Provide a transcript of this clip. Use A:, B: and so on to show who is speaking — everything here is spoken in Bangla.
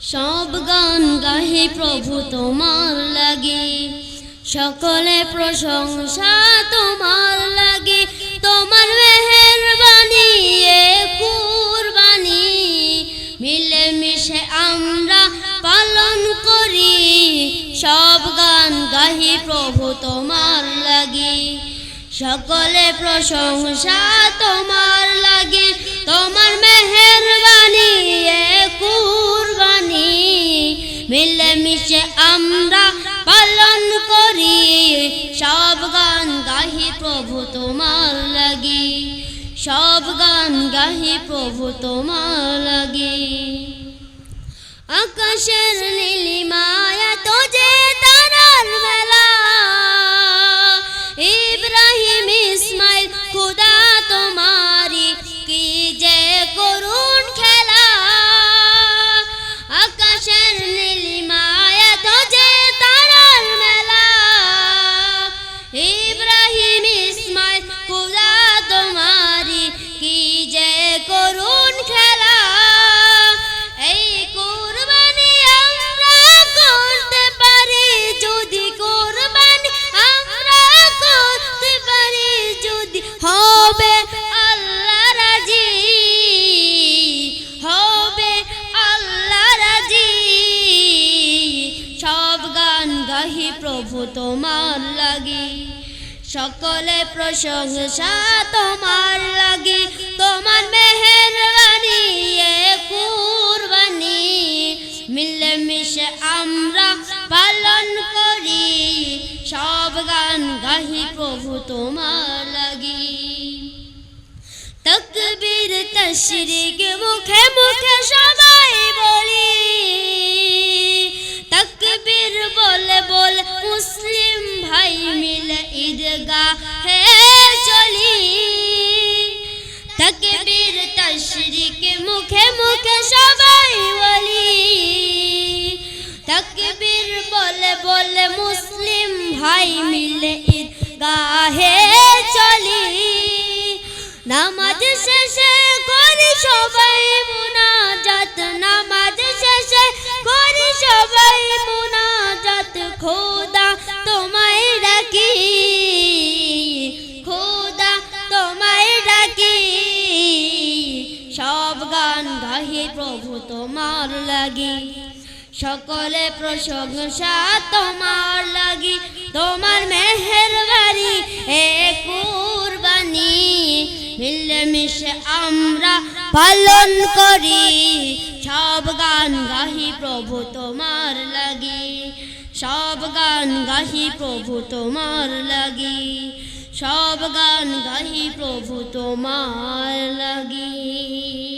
A: সব গান গাহে প্রভু তোমার লাগে। সকলে প্রশংসা তোমার লাগে। তোমার মেহেরবানি, এ কুরবানি। মিলে মিশে আমরা পালন করি। সব গান গাহি প্রভু তোমার লাগে। সকলে প্রশংসা তোমার মিশে আমরা পালন করি। সব গান গাহি প্রভু তোমার লাগে। সব গান গাহি প্রভু তোমার লাগে। আকাশের নীলিমায়া প্রভু তোমার লাগে। সকলে প্রশংসা তোমার লাগে। তোমার মেহেরবানি এ কুরবানি। মিলে মিশে আমরা পালন করি। সব গান গাহি প্রভু তোমার লাগি। তকবীর, তশরিক মুখে মুখে সবাই বলি মিলে ঈদগাহ হে চলি। তকবীর, তশরিক, মুখে মুখে সবাই বলি। তকবীর বলে বলে মুসলিম ভাই মিলে ঈদগাহে চলি। নামাজ শেষে করি সবাই মুনাজাত। নামাজ শেষে করি সবাই মুনাজাত। খোদা গাহি প্রভু তোমার লাগি। সকলে প্রশংসা তোমার লাগি। তোমার মেহেরবানি এ কুরবানি। মিলে মিশে আমরা পালন করি। সব গান গাহি প্রভু তোমার লাগি। সব গান গাহি প্রভু তোমার লাগি। সব গান গাহি প্রভু তোমার লাগি।